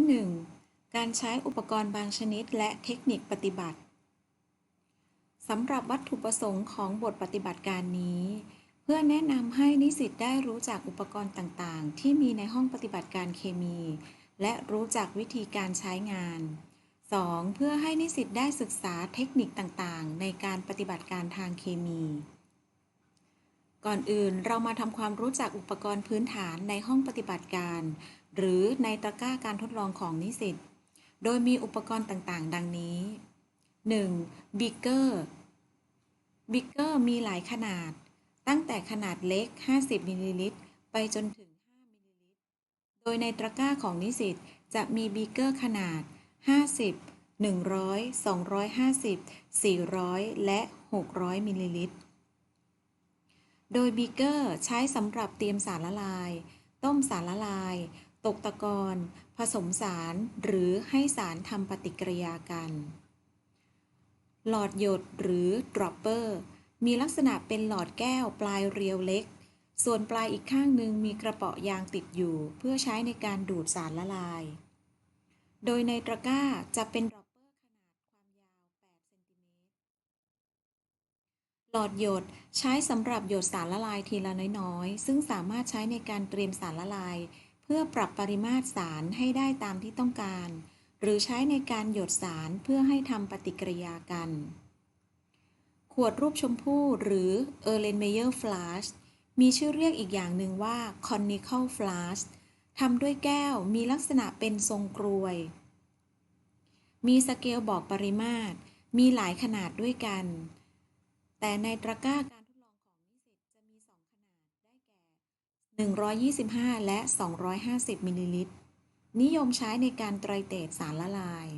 ที่1การใช้อุปกรณ์บางชนิดและเทคนิคปฏิบัติสำหรับวัตถุประสงค์ของบทปฏิบัติการนี้ เพื่อแนะนำให้นิสิตได้รู้จักอุปกรณ์ต่างๆ ที่มีในห้องปฏิบัติการเคมี และรู้จักวิธีการใช้งาน 2. เพื่อให้นิสิตได้ศึกษาเทคนิคต่างๆ ในการปฏิบัติการทางเคมี ก่อนอื่นเรามาทำความรู้จักอุปกรณ์พื้นฐานในห้องปฏิบัติการ หรือในตะกร้าการทดลองของนิสิต โดยมีอุปกรณ์ต่างๆ ดังนี้ 1. บิเกอร์บิเกอร์มีหลายขนาด ตั้งแต่ขนาดเล็ก 50มิลลิลิตรไปจนถึง 5มิลลิลิตร โดยในตะกร้าของนิสิตจะมีบิเกอร์ขนาด 50 100 250 400 และ 600มิลลิลิตร โดยบีเกอร์ใช้สำหรับเตรียมสารละลาย ต้มสารละลาย ตกตะกอนผสมสารหรือให้สารทำปฏิกิริยากัน หลอดหยดหรือ dropper มีลักษณะเป็นหลอดแก้วปลายเรียวเล็ก ส่วนปลายอีกข้างหนึ่งมีกระเป๋ายางติดอยู่ เพื่อใช้ในการดูดสารละลาย โดยในตะกร้าจะเป็น dropper ขนาดความยาว 8 เซนติเมตร หลอดหยดใช้สำหรับหยดสารละลายทีละน้อยๆ ซึ่งสามารถใช้ในการเตรียมสารละลาย พื่อปรับปริมาตรสารให้ได้ตามที่ต้องการ หรือใช้ในการหยดสารเพื่อให้ทำปฏิกิริยากัน ขวดรูปชมพู่หรือ e r l e n m e y e r flask มีชื่อเรียกอีกอย่างหนึ่งว่า conical flask ทำด้วยแก้วมีลักษณะเป็นทรงกรวย มีสเกลบอกปริมาตร มีหลายขนาดด้วยกัน แต่ในตะกร้าการทดลองของนิสิตจะมี 2 ขนาดได้แก่ 125 และ 250 มิลลิลิตร นิยมใช้ในการไตรเตรสารละลาย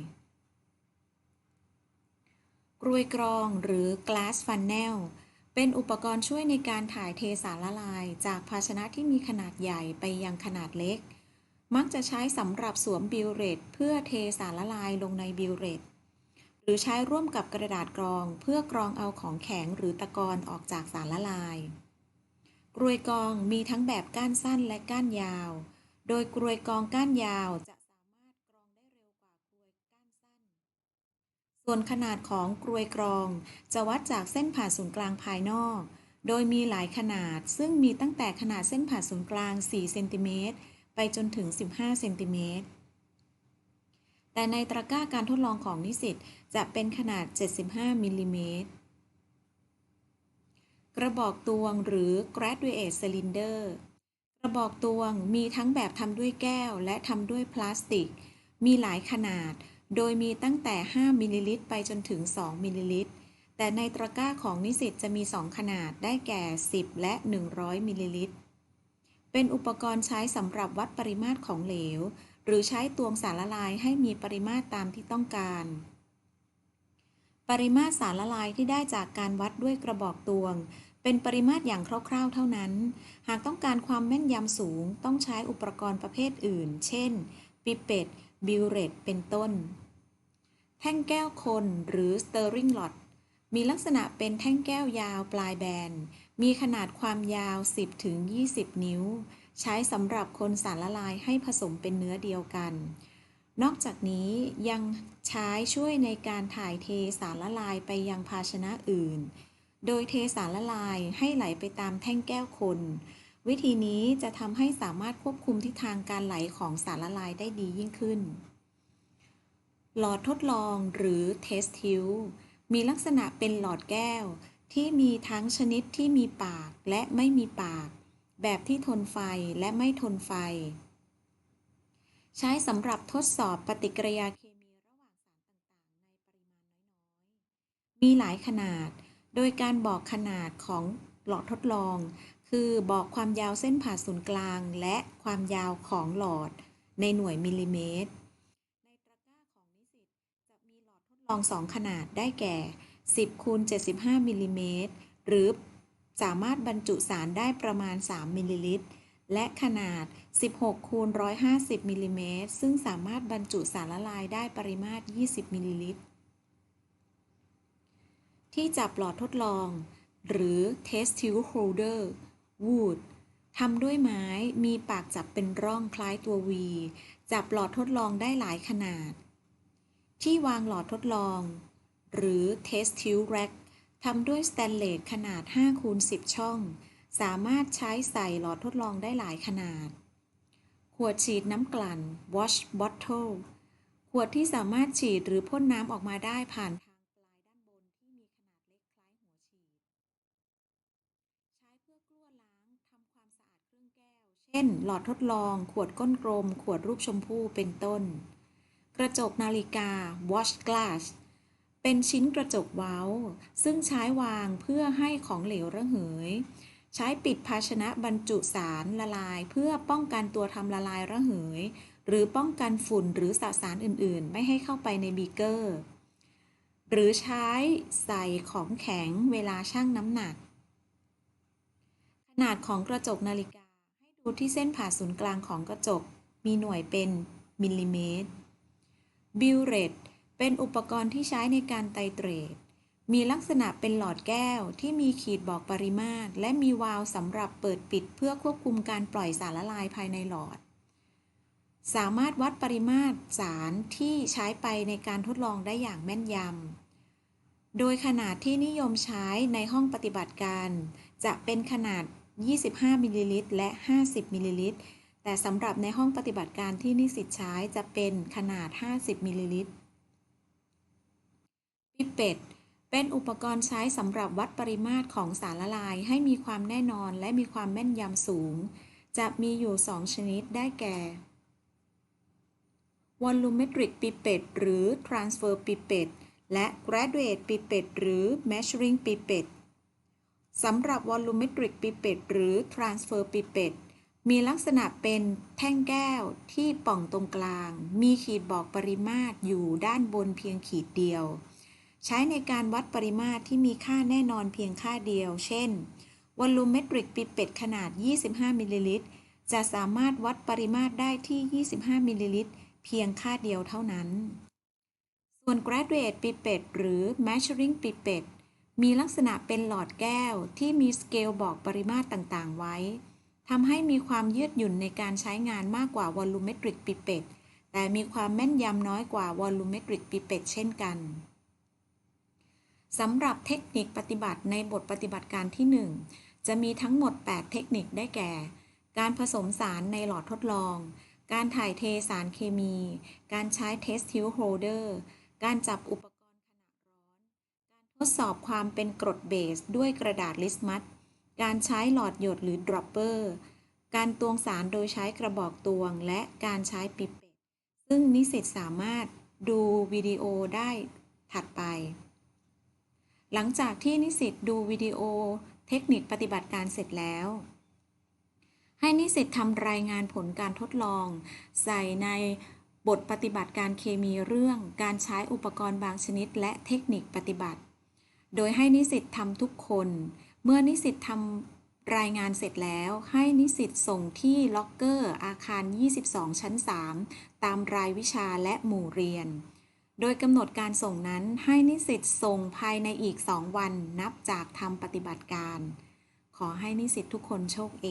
กรวยกรองหรือ glass funnel เป็นอุปกรณ์ช่วยในการถ่ายเทสารละลาย จากภาชนะที่มีขนาดใหญ่ไปยังขนาดเล็ก มักจะใช้สำหรับสวมบิลเรตเพื่อเทสารละลายลงในบิลเรตหรือใช้ร่วมกับกระดาษกรองเพื่อกรองเอาของแข็งหรือตะกอนออกจากสารละลาย กรวยกองมีทั้งแบบก้านสั้นและก้านยาว โดยกรวยกองก้านยาวจะสามารถกรองได้เร็วกว่ากรวยก้านสั้น ส่วนขนาดของกรวยกรอง จะวัดจากเส้นผ่านศูนย์กลางภายนอก โดยมีหลายขนาดซึ่งมีตั้งแต่ขนาดเส้นผ่านศูนย์กลาง 4 เซนติเมตร ไปจนถึง 15 เซนติเมตร แต่ในตะกร้าการทดลองของนิสิตจะเป็นขนาด 75 มิลลิเมตร กระบอกตวงหรือ graduate cylinder กระบอกตวงมีทั้งแบบทำด้วยแก้วและทำด้วยพลาสติก มีหลายขนาด โดยมีตั้งแต่ 5 มิลลิลิตร ไปจนถึง 2 มิลลิลิตร แต่ในตะกร้าของนิสิตจะมี 2 ขนาดได้แก่ 10 และ 100 มิลลิลิตร เป็นอุปกรณ์ใช้สำหรับวัดปริมาตรของเหลว หรือใช้ตวงสารละลายให้มีปริมาตรตามที่ต้องการ ปริมาตรสารละลายที่ได้จากการวัดด้วยกระบอกตวง เป็นปริมาตรอย่างคร่าวๆ เท่านั้น หากต้องการความแม่นยำสูง ต้องใช้อุปกรณ์ประเภทอื่น เช่น ปิเปตบิลเรตเป็นต้น แท่งแก้วคนหรือ stirring rod มีลักษณะเป็นแท่งแก้วยาวปลายแบน มีขนาดความยาว 10-20 นิ้ว ใช้สำหรับคนสารละลายให้ผสมเป็นเนื้อเดียวกัน นอกจากนี้ยังใช้ช่วยในการถ่ายเทสารละลายไปยังภาชนะอื่น โดยเทสารละลายให้ไหลไปตามแท่งแก้วคน วิธีนี้จะทำให้สามารถควบคุมทิศทางการไหลของสารละลายได้ดียิ่งขึ้น หลอดทดลองหรือ test tube มีลักษณะเป็นหลอดแก้ว ที่มีทั้งชนิดที่มีปากและไม่มีปาก แบบที่ทนไฟและไม่ทนไฟ ใช้สำหรับทดสอบปฏิกิริยาเคมีระหว่างสารต่างๆ ในปริมาณน้อยๆ มีหลายขนาด โดยการบอกขนาดของหลอดทดลอง คือบอกความยาวเส้นผ่าศูนย์กลาง และความยาวของหลอด ในหน่วยมิลลิเมตร ในตะกร้าของนิสิตจะมีหลอดทดลอง2ขนาดได้แก่ 10คูณ75มิลลิเมตรหรือสามารถบรรจุสารได้ประมาณ 3มิลลิลิตร และขนาด 16คูณ150มิลลิเมตรซึ่งสามารถบรรจุสารละลายได้ปริมาตร 20มิลลิลิตร ที่จับหลอดทดลอง หรือ test tube holder wood ทำด้วยไม้มีปากจับเป็นร่องคล้ายตัว V จับหลอดทดลองได้หลายขนาด ที่วางหลอดทดลอง หรือ Test Tube Rack ทำด้วยสแตนเลสขนาด5คูณ10 ช่อง สามารถใช้ใส่หลอดทดลองได้หลายขนาด ขวดฉีดน้ำกลั่น Wash Bottle ขวดที่สามารถฉีดหรือพ่นน้ำออกมาได้ผ่านทางปลายด้านบนที่มีขนาดเล็กคล้ายหัวฉีด ใช้เพื่อกลั้วล้างทำความสะอาดเครื่องแก้ว เช่น หลอดทดลอง ขวดก้นกลม ขวดรูปชมพู่เป็นต้น กระจกนาฬิกา watch glass เป็นชิ้นกระจกเว้า ซึ่งใช้วางเพื่อให้ของเหลวระเหย ใช้ปิดภาชนะบรรจุสารละลาย เพื่อป้องกันตัวทำละลายระเหย หรือป้องกันฝุ่นหรือสสารอื่นๆ ไม่ให้เข้าไปในบีเกอร์ หรือใช้ใส่ของแข็งเวลาชั่งน้ำหนัก ขนาดของกระจกนาฬิกา ให้ดูที่เส้นผ่าศูนย์กลางของกระจก มีหน่วยเป็นมิลลิเมตรบิลเรตเป็นอุปกรณ์ที่ใช้ในการไตเตรด มีลักษณะเป็นหลอดแก้วที่มีขีดบอกปริมาตร และมีวาล์วสำหรับเปิดปิดเพื่อควบคุมการปล่อยสารละลายภายในหลอด สามารถวัดปริมาตรสารที่ใช้ไปในการทดลองได้อย่างแม่นยำ โดยขนาดที่นิยมใช้ในห้องปฏิบัติการ จะเป็นขนาด 25มิลลิลิตรและ 50มิลลิลิตร แต่สำหรับในห้องปฏิบัติการที่นิสิตใช้จะเป็นขนาด 50มิลลิลิตรปิเป็ด เป็นอุปกรณ์ใช้สำหรับวัดปริมาตรของสารละลายให้มีความแน่นอนและมีความแม่นยำสูง จะมีอยู่ 2 ชนิดได้แก่ volumetric pipette หรือ transfer pipette และ graduate pipette หรือ measuring pipette สำหรับ volumetric pipette หรือ transfer pipette มีลักษณะเป็นแท่งแก้วที่ป่องตรงกลาง มีขีดบอกปริมาตรอยู่ด้านบนเพียงขีดเดียว ใช้ในการวัดปริมาตรที่มีค่าแน่นอนเพียงค่าเดียว เช่น volumetric pipette ขนาด 25 มิลลิลิตร จะสามารถวัดปริมาตรได้ที่ 25 มิลลิลิตร เพียงค่าเดียวเท่านั้น ส่วน graduate pipette หรือ measuring pipette มีลักษณะเป็นหลอดแก้วที่มีสเกลบอกปริมาตรต่างๆ ไว้ทำให้มีความยืดหยุ่นในการใช้งานมากกว่า volumetric pipette แต่มีความแม่นยำน้อยกว่า volumetric pipette เช่นกัน สำหรับเทคนิคปฏิบัติในบทปฏิบัติการที่ 1 จะมีทั้งหมด 8 เทคนิคได้แก่ การผสมสารในหลอดทดลอง การถ่ายเทสารเคมี การใช้ test tube holder การจับอุปกรณ์ขณะร้อน การทดสอบความเป็นกรดเบสด้วยกระดาษลิสมัสการใช้หลอดหยดหรือ dropper การตวงสารโดยใช้กระบอกตวง และการใช้ปิเป็ดซึ่งนิสิตสามารถดูวิดีโอได้ถัดไป หลังจากที่นิสิตดูวิดีโอเทคนิคปฏิบัติการเสร็จแล้ว ให้นิสิตทำรายงานผลการทดลอง ใส่ในบทปฏิบัติการเคมีเรื่อง การใช้อุปกรณ์บางชนิด และเทคนิคปฏิบัติ โดยให้นิสิตทำทุกคน เมื่อนิสิตทำรายงานเสร็จแล้ว ให้นิสิตส่งที่ล็อกเกอร์อาคาร 22 ชั้น 3 ตามรายวิชาและหมู่เรียน โดยกำหนดการส่งนั้นให้นิสิตส่งภายในอีก 2 วันนับจากทำปฏิบัติการ ขอให้นิสิตทุกคนโชคเอ